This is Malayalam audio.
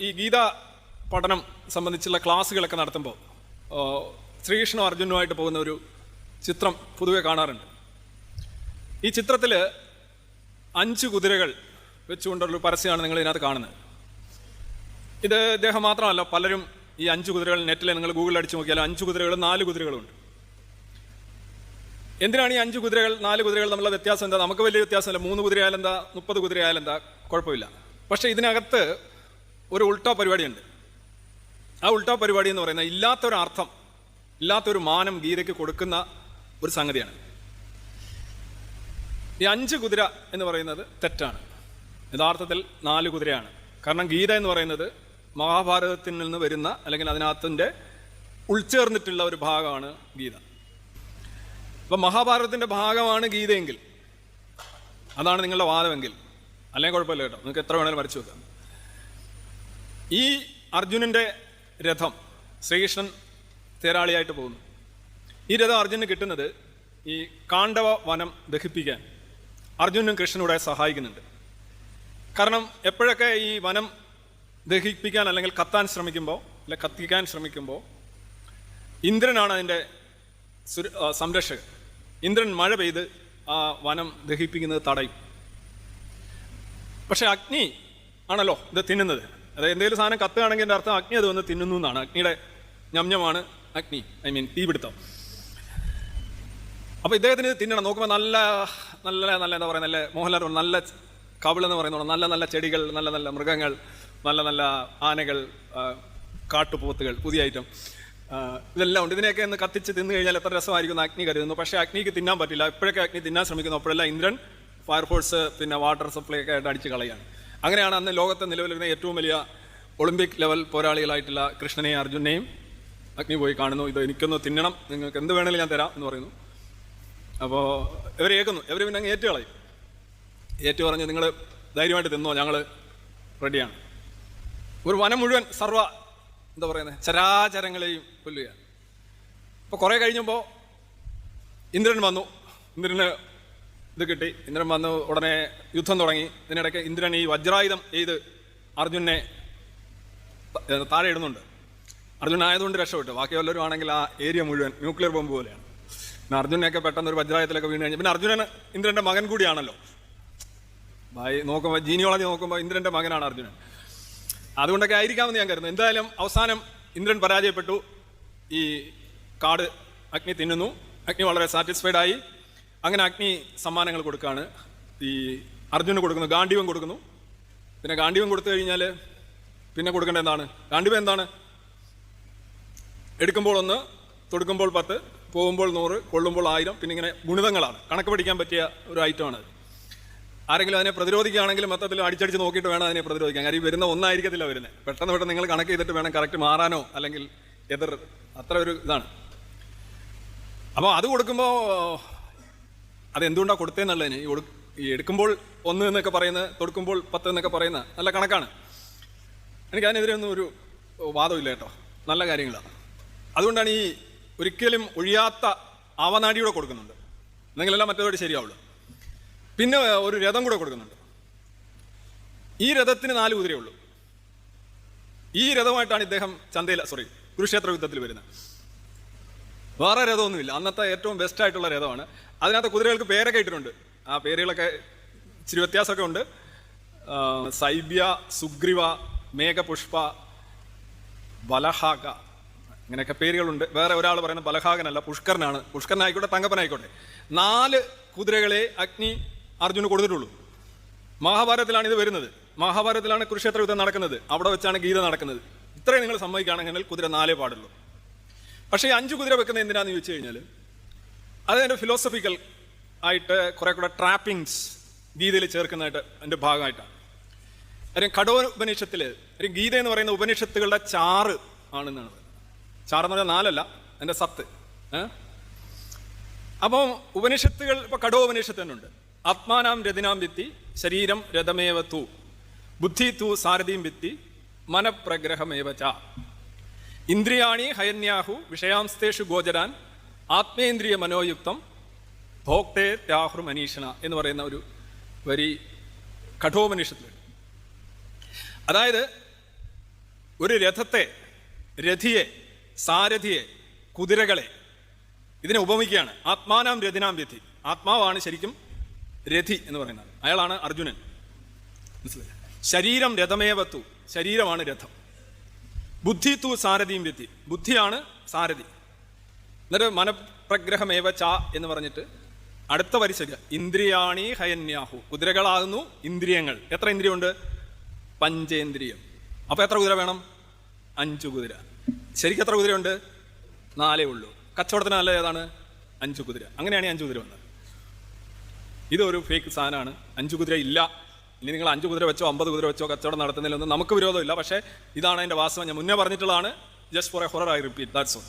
ഈ ഗീത പഠനം സംബന്ധിച്ചുള്ള ക്ലാസ്സുകളൊക്കെ നടത്തുമ്പോൾ ശ്രീകൃഷ്ണ അർജുനുമായിട്ട് പോകുന്ന ഒരു ചിത്രം പൊതുവെ കാണാറുണ്ട്. ഈ ചിത്രത്തിൽ അഞ്ച് കുതിരകൾ വെച്ചുകൊണ്ടുള്ള പരസ്യമാണ് നിങ്ങൾ ഇതിനകത്ത് കാണുന്നത്. ഇത് ഇദ്ദേഹം മാത്രമല്ല പലരും ഈ അഞ്ച് കുതിരകൾ നെറ്റിൽ നിങ്ങൾ ഗൂഗിളിൽ അടിച്ചു നോക്കിയാൽ അഞ്ച് കുതിരകളും നാല് കുതിരകളുണ്ട് എന്തിനാണ് ഈ അഞ്ച് കുതിരകൾ നാല് കുതിരകൾ തമ്മിലുള്ള വ്യത്യാസം എന്താ? നമുക്ക് വലിയ വ്യത്യാസമില്ല. മൂന്ന് കുതിരയായാലെന്താ? മുപ്പത് കുതിരയായാലെന്താ? കുഴപ്പമില്ല. പക്ഷേ ഇതിനകത്ത് ഒരു ഉൾട്ടാ പരിപാടിയുണ്ട്. ആ ഉൾട്ടാ പരിപാടി എന്ന് പറയുന്നത് ഇല്ലാത്തൊരു അർത്ഥം ഇല്ലാത്തൊരു മാനം ഗീതയ്ക്ക് കൊടുക്കുന്ന ഒരു സംഗതിയാണ്. ഈ അഞ്ച് കുതിര എന്ന് പറയുന്നത് തെറ്റാണ്. യഥാർത്ഥത്തിൽ നാല് കുതിരയാണ്. കാരണം ഗീത എന്ന് പറയുന്നത് മഹാഭാരതത്തിൽ നിന്ന് വരുന്ന അല്ലെങ്കിൽ അതിനകത്തിന്റെ ഉൾച്ചേർന്നിട്ടുള്ള ഒരു ഭാഗമാണ് ഗീത. അപ്പം മഹാഭാരതത്തിന്റെ ഭാഗമാണ് ഗീതയെങ്കിൽ അതാണ് നിങ്ങളുടെ വാദമെങ്കിൽ അല്ലെങ്കിൽ കുഴപ്പമില്ല കേട്ടോ. നിങ്ങൾക്ക് എത്ര വേണേലും വരച്ചു വെക്കാം. ഈ അർജുനന്റെ രഥം ശ്രീകൃഷ്ണൻ തേരാളിയായിട്ട് പോകുന്നു. ഈ രഥം അർജുനന് കിട്ടുന്നത് ഈ കാണ്ഡവ വനം ദഹിപ്പിക്കാൻ അർജുനനും കൃഷ്ണനൂടെ സഹായിക്കുന്നുണ്ട്. കാരണം എപ്പോഴൊക്കെ ഈ വനം ദഹിപ്പിക്കാൻ അല്ലെങ്കിൽ കത്താൻ ശ്രമിക്കുമ്പോൾ അല്ലെ കത്തിക്കാൻ ശ്രമിക്കുമ്പോൾ ഇന്ദ്രനാണ് അതിന്റെ സുര സംരക്ഷകൻ. ഇന്ദ്രൻ മഴ പെയ്ത് ആ വനം ദഹിപ്പിക്കുന്നത് തടയും. പക്ഷെ അഗ്നി ആണല്ലോ ഇത് തിന്നുന്നത്. അതായത് എന്തെങ്കിലും സാധനം കത്തുകയാണെങ്കിൽ എന്റെ അർത്ഥം അഗ്നി അത് വന്ന് തിന്നുന്നു എന്നാണ്. അഗ്നിയുടെ ഞമ്ഞമാണ് അഗ്നി ഐ മീൻ തീപിടുത്തം. അപ്പോൾ ഇദ്ദേഹത്തിന് ഇത് തിന്നണം. നോക്കുമ്പോൾ നല്ല നല്ല നല്ല എന്താ പറയുക നല്ല മോഹൻലാൽ നല്ല കവിളെന്ന് പറയുന്നത് നല്ല നല്ല ചെടികൾ നല്ല നല്ല മൃഗങ്ങൾ നല്ല നല്ല ആനകൾ കാട്ടുപോത്തുകൾ പുതിയ ഐറ്റം. ഇതെല്ലാം ഉണ്ട്. ഇതിനെയൊക്കെ ഒന്ന് കത്തിച്ച് തിന്നു കഴിഞ്ഞാൽ എത്ര രസമായിരിക്കും അഗ്നി കരുതുന്നു. പക്ഷേ അഗ്നിക്ക് തിന്നാൻ പറ്റില്ല. എപ്പോഴൊക്കെ അഗ്നി തിന്നാൻ ശ്രമിക്കുന്നു അപ്പോഴെല്ലാം ഇന്ദ്രൻ ഫയർഫോഴ്സ് പിന്നെ വാട്ടർ സപ്ലൈ ഒക്കെ ആയിട്ട് അടിച്ച് കളയാണ്. അങ്ങനെയാണ് അന്ന് ലോകത്തെ നിലവിലിരുന്ന ഏറ്റവും വലിയ ഒളിമ്പിക് ലെവൽ പോരാളികളായിട്ടുള്ള കൃഷ്ണനെയും അർജുനെയും അഗ്നി പോയി കാണുന്നു. ഇത് എനിക്കൊന്ന് തിന്നണം. നിങ്ങൾക്ക് എന്ത് വേണമെങ്കിലും ഞാൻ തരാം എന്ന് പറയുന്നു. അപ്പോൾ ഇവർ ഏക്കുന്നു. ഇവർ പിന്നെ അങ്ങ് ഏറ്റു കളയും ഏറ്റു പറഞ്ഞ് നിങ്ങൾ ധൈര്യമായിട്ട് തിന്നോ. ഞങ്ങൾ റെഡിയാണ്. ഒരു വനം മുഴുവൻ സർവ എന്താ പറയുന്നത് ചരാചരങ്ങളെയും കൊല്ലുകയാണ്. അപ്പോൾ കുറേ കഴിഞ്ഞപ്പോൾ ഇന്ദ്രൻ വന്നു. ഇന്ദ്രന് ഇത് കിട്ടി. ഇന്ദ്രൻ വന്ന് ഉടനെ യുദ്ധം തുടങ്ങി. ഇതിനിടയ്ക്ക് ഇന്ദ്രൻ ഈ വജ്രായുധം ചെയ്ത് അർജുനെ താഴെ ഇടുന്നുണ്ട്. അർജുൻ ആയതുകൊണ്ട് രക്ഷപ്പെട്ടു. ബാക്കി വല്ലവരും ആണെങ്കിൽ ആ ഏരിയ മുഴുവൻ ന്യൂക്ലിയർ ബോംബ് പോലെയാണ്. പിന്നെ അർജുനൊക്കെ പെട്ടെന്ന് ഒരു വജ്രായത്തിലൊക്കെ വീണ് കഴിഞ്ഞു. പിന്നെ അർജുനൻ ഇന്ദ്രന്റെ മകൻ കൂടിയാണല്ലോ. ഭായി നോക്കുമ്പോൾ ജീനിയോളജി നോക്കുമ്പോൾ ഇന്ദ്രന്റെ മകനാണ് അർജുനൻ. അതുകൊണ്ടൊക്കെ ആയിരിക്കാമെന്ന് ഞാൻ കരുതുന്നു. എന്തായാലും അവസാനം ഇന്ദ്രൻ പരാജയപ്പെട്ടു. ഈ കാട് അഗ്നി തിന്നുന്നു. അഗ്നി വളരെ സാറ്റിസ്ഫൈഡ് ആയി. അങ്ങനെ അഗ്നി സമ്മാനങ്ങൾ കൊടുക്കുകയാണ് ഈ അർജുന് കൊടുക്കുന്നു ഗാന്ഡീവം കൊടുക്കുന്നു. പിന്നെ ഗാന്ഡീവം കൊടുത്തു കഴിഞ്ഞാൽ പിന്നെ കൊടുക്കേണ്ട എന്താണ്? ഗാന്ഡീവം എന്താണ്? എടുക്കുമ്പോൾ ഒന്ന് തൊടുക്കുമ്പോൾ പത്ത് പോകുമ്പോൾ നൂറ് കൊള്ളുമ്പോൾ ആയിരം പിന്നെ ഇങ്ങനെ ഗുണിതങ്ങളാണ്. കണക്ക് പഠിക്കാൻ പറ്റിയ ഒരു ഐറ്റമാണ് ആരെങ്കിലും അതിനെ പ്രതിരോധിക്കുകയാണെങ്കിൽ മൊത്തത്തിൽ അടിച്ചടിച്ച് നോക്കിയിട്ട് വേണം അതിനെ പ്രതിരോധിക്കാൻ. കാര്യം വരുന്ന ഒന്നായിരിക്കത്തില്ല വരുന്നത് പെട്ടെന്ന് പെട്ടെന്ന് നിങ്ങൾ കണക്ക് ചെയ്തിട്ട് വേണം കറക്റ്റ് മാറാനോ അല്ലെങ്കിൽ എതിർ അത്ര ഒരു ഇതാണ്. അപ്പോൾ അത് കൊടുക്കുമ്പോൾ അതെന്തുകൊണ്ടാണ് കൊടുത്തതെന്നുള്ളതിന് ഈ എടുക്കുമ്പോൾ ഒന്ന് എന്നൊക്കെ പറയുന്നത് തൊടുക്കുമ്പോൾ പത്ത് എന്നൊക്കെ പറയുന്ന നല്ല കണക്കാണ്. എനിക്ക് അതിനെതിരെ ഒന്നും ഒരു വാദമില്ല കേട്ടോ. നല്ല കാര്യങ്ങളാണ്. അതുകൊണ്ടാണ് ഈ ഒരിക്കലും ഒഴിയാത്ത അവനാടിയൂടെ കൊടുക്കുന്നുണ്ട്. എന്നെങ്കിലെല്ലാം മറ്റേതോടെ ശരിയാവുള്ളൂ. പിന്നെ ഒരു രഥം കൂടെ കൊടുക്കുന്നുണ്ട്. ഈ രഥത്തിന് നാല് കുതിരയുള്ളൂ ഈ രഥമായിട്ടാണ് ഇദ്ദേഹം ചന്തയിൽ സോറി കുരുക്ഷേത്ര യുദ്ധത്തിൽ വരുന്നത്. വേറെ രഥമൊന്നുമില്ല. അന്നത്തെ ഏറ്റവും ബെസ്റ്റ് ആയിട്ടുള്ള രഥമാണ്. അതിനകത്ത് കുതിരകൾക്ക് പേരൊക്കെ ഇട്ടിട്ടുണ്ട്. ആ പേരുകളൊക്കെ ഇച്ചിരി വ്യത്യാസമൊക്കെ ഉണ്ട്. സൈബ്യ സുഗ്രീവ മേഘപുഷ്പ ബലഹാക ഇങ്ങനെയൊക്കെ പേരുകളുണ്ട്. വേറെ ഒരാൾ പറയുന്നത് ബലഹാകനല്ല പുഷ്കരനാണ്. പുഷ്കരനായിക്കോട്ടെ തങ്കപ്പനായിക്കോട്ടെ. നാല് കുതിരകളെ അഗ്നി അർജുന് കൊടുത്തിട്ടുള്ളൂ. മഹാഭാരതത്തിലാണ് ഇത് വരുന്നത്. മഹാഭാരതത്തിലാണ് കുരുക്ഷേത്ര യുദ്ധം നടക്കുന്നത്. അവിടെ വെച്ചാണ് ഗീത നടക്കുന്നത്. ഇത്രയും നിങ്ങൾ സമ്മതിക്കുകയാണെങ്കിൽ കുതിര നാലേ പാടുള്ളൂ. പക്ഷേ ഈ അഞ്ച് കുതിര വെക്കുന്നത് എന്തിനാന്ന് ചോദിച്ചു കഴിഞ്ഞാൽ അത് എന്റെ ഫിലോസഫിക്കൽ ആയിട്ട് കുറെ കൂടെ ട്രാപ്പിങ്സ് ഗീതയിൽ ചേർക്കുന്നതായിട്ട് എന്റെ ഭാഗമായിട്ടാണ്. കാര്യം കഠോപനിഷത്തിൽ ഒരു ഗീത എന്ന് പറയുന്ന ഉപനിഷത്തുകളുടെ ചാറ് ആണെന്നാണ്. പറയുന്നത്. ചാറ് എന്ന് പറഞ്ഞാൽ നാലല്ല എന്റെ സത്ത്. അപ്പോൾ അപ്പം ഉപനിഷത്തുകൾ ഇപ്പൊ കഠോപനിഷത്ത് തന്നെ ഉണ്ട് ആത്മാനാം രഥിനാം വിത്തി ശരീരം രഥമേവ തൂ ബുദ്ധി തൂ സാരഥീം വിത്തി മനപ്രഗ്രഹമേവ ച. ഇന്ദ്രിയാണി ഹയന്യാഹു വിഷയാംസ്തേഷു ഗോചരാൻ ആത്മേന്ദ്രിയ മനോയുക്തം ഭോക്തേ ത്യാഹു മനീഷണ എന്ന് പറയുന്ന ഒരു വരി കഠോപനിഷത്തിൽ അതായത് ഒരു രഥത്തെ രഥിയെ സാരഥിയെ കുതിരകളെ ഇതിനെ ഉപമിക്കുകയാണ്. ആത്മാനാം രഥിനാം രഥി. ആത്മാവാണ് ശരിക്കും രഥി എന്ന് പറയുന്നത്. അയാളാണ് അർജുനൻ. മനസ്സിലായി? ശരീരം രഥമേവത്തു. ശരീരമാണ് രഥം. ബുദ്ധി തു സാരഥിയും വ്യക്തി ബുദ്ധിയാണ് സാരഥി. എന്നിട്ട് മനപ്രഗ്രഹമേവ ച എന്ന് പറഞ്ഞിട്ട് അടുത്ത വരിശക. ഇന്ദ്രിയാണി ഹയന്യാഹു. കുതിരകളാകുന്നു ഇന്ദ്രിയങ്ങൾ. എത്ര ഇന്ദ്രിയമുണ്ട്? പഞ്ചേന്ദ്രിയം. അപ്പൊ എത്ര കുതിര വേണം? അഞ്ചു കുതിര. ശരിക്ക് എത്ര കുതിരയുണ്ട്? നാലേ ഉള്ളൂ. കച്ചവടത്തിന് നല്ല ഏതാണ്? അഞ്ചു കുതിര. അങ്ങനെയാണ് ഈ അഞ്ചു കുതിര വന്നത്. ഇതൊരു ഫേക്ക് സാധനമാണ്. അഞ്ചു കുതിര ഇല്ല. ഇനി നിങ്ങൾ അഞ്ച് കുതിര വെച്ചോ അമ്പത് കുതിര വെച്ചോ കച്ചവടം നടത്തുന്നതിലൊന്നും നമുക്ക് വിരോധമില്ല. പക്ഷേ ഇതാണ് എന്റെ വാസ്തവം ഞാൻ മുന്നേ പറഞ്ഞിട്ടുള്ളതാണ്. Just for a horror I repeat that's all